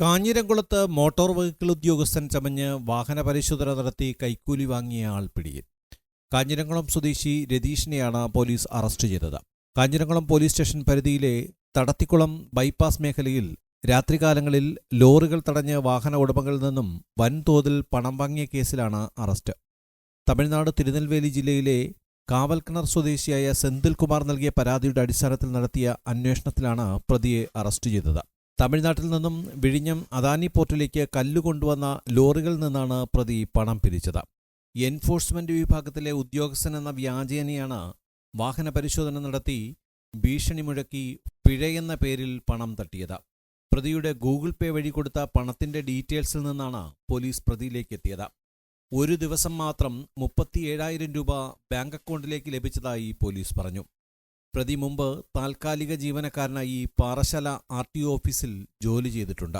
കാഞ്ഞിരംകുളത്ത് motor vehicle ഉദ്യോഗസ്ഥൻ ചമഞ്ഞ് വാഹന പരിശോധന നടത്തി കൈക്കൂലി വാങ്ങിയ ആൾ പിടിയിൽ. കാഞ്ഞിരംകുളം സ്വദേശി രതീഷിനെയാണ് പോലീസ് അറസ്റ്റ് ചെയ്തത്. കാഞ്ഞിരംകുളം പോലീസ് സ്റ്റേഷൻ പരിധിയിലെ തടത്തിക്കുളം ബൈപ്പാസ് മേഖലയിൽ രാത്രികാലങ്ങളിൽ ലോറികൾ തടഞ്ഞ് വാഹന ഉടമകളിൽ നിന്നും വൻതോതിൽ പണം വാങ്ങിയ കേസിലാണ് അറസ്റ്റ്. തമിഴ്നാട് തിരുനെൽവേലി ജില്ലയിലെ കാവൽക്കിണർ സ്വദേശിയായ സെന്തിൽ കുമാർ നൽകിയ പരാതിയുടെ അടിസ്ഥാനത്തിൽ നടത്തിയ അന്വേഷണത്തിലാണ് പ്രതിയെ അറസ്റ്റ് ചെയ്തത്. തമിഴ്നാട്ടിൽ നിന്നും വിഴിഞ്ഞം അദാനി പോർട്ടിലേക്ക് കല്ല് കൊണ്ടുവന്ന ലോറികളിൽ നിന്നാണ് പ്രതി പണം പിരിച്ചത്. എൻഫോഴ്സ്മെന്റ് വിഭാഗത്തിലെ ഉദ്യോഗസ്ഥൻ എന്ന വ്യാജേനയാണ് വാഹന പരിശോധന നടത്തി ഭീഷണി മുഴക്കി പിഴയെന്ന പേരിൽ പണം തട്ടിയത്. പ്രതിയുടെ ഗൂഗിൾ പേ വഴി കൊടുത്ത പണത്തിന്റെ ഡീറ്റെയിൽസിൽ നിന്നാണ് പോലീസ് പ്രതിയിലേക്ക് എത്തിയത്. ഒരു ദിവസം മാത്രം മുപ്പത്തിയേഴായിരം രൂപ ബാങ്ക് അക്കൗണ്ടിലേക്ക് ലഭിച്ചതായി പോലീസ് പറഞ്ഞു. പ്രതി മുമ്പ് താൽക്കാലിക ജീവനക്കാരനായി പാറശാല ആർ ടി ഓഫീസിൽ ജോലി ചെയ്തിട്ടുണ്ട്.